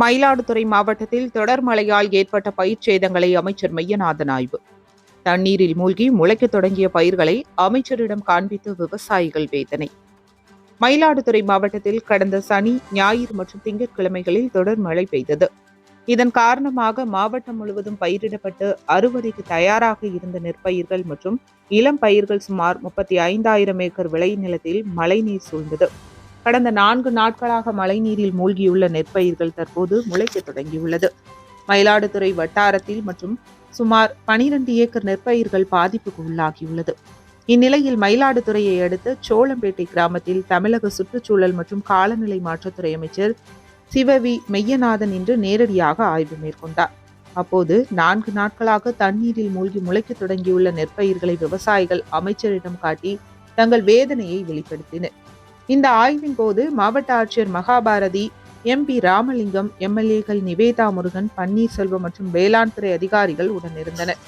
மயிலாடுதுறை மாவட்டத்தில் தொடர் மழையால் ஏற்பட்ட பயிர் சேதங்களை அமைச்சர் மையநாதன் ஆய்வு. தண்ணீரில் மூழ்கி முளைக்கத் தொடங்கிய பயிர்களை அமைச்சரிடம் காண்பித்து விவசாயிகள் வேதனை. மயிலாடுதுறை மாவட்டத்தில் கடந்த சனி ஞாயிறு மற்றும் திங்கட்கிழமைகளில் தொடர் மழை பெய்தது. இதன் காரணமாக மாவட்டம் முழுவதும் பயிரிடப்பட்டு அறுவடைக்கு தயாராக இருந்த நெற்பயிர்கள் மற்றும் இளம் பயிர்கள் சுமார் முப்பத்தி ஐந்தாயிரம் ஏக்கர் விளைநிலத்தில் மழைநீர் சூழ்ந்தது. கடந்த நான்கு நாட்களாக மழைநீரில் மூழ்கியுள்ள நெற்பயிர்கள் தற்போது முளைக்க தொடங்கியுள்ளது. மயிலாடுதுறை வட்டாரத்தில் மற்றும் சுமார் பனிரெண்டு ஏக்கர் நெற்பயிர்கள் பாதிப்புக்கு உள்ளாகியுள்ளது. இந்நிலையில் மயிலாடுதுறையை அடுத்து சோளம்பேட்டை கிராமத்தில் தமிழக சுற்றுச்சூழல் மற்றும் காலநிலை மாற்றத்துறை அமைச்சர் சிவவி மெய்யநாதன் இன்று நேரடியாக ஆய்வு மேற்கொண்டார். அப்போது நான்கு நாட்களாக தண்ணீரில் மூழ்கி முளைக்கத் தொடங்கியுள்ள நெற்பயிர்களை விவசாயிகள் அமைச்சரிடம் காட்டி தங்கள் வேதனையை வெளிப்படுத்தினர். இந்த ஆய்வின் போது மாவட்ட ஆட்சியர் மகாபாரதி எம்பி ராமலிங்கம் எம்எல்ஏக்கள் நிவேதா முருகன் பன்னீர்செல்வம் மற்றும் வேளாண் துறை அதிகாரிகள் உடனிருந்தனர்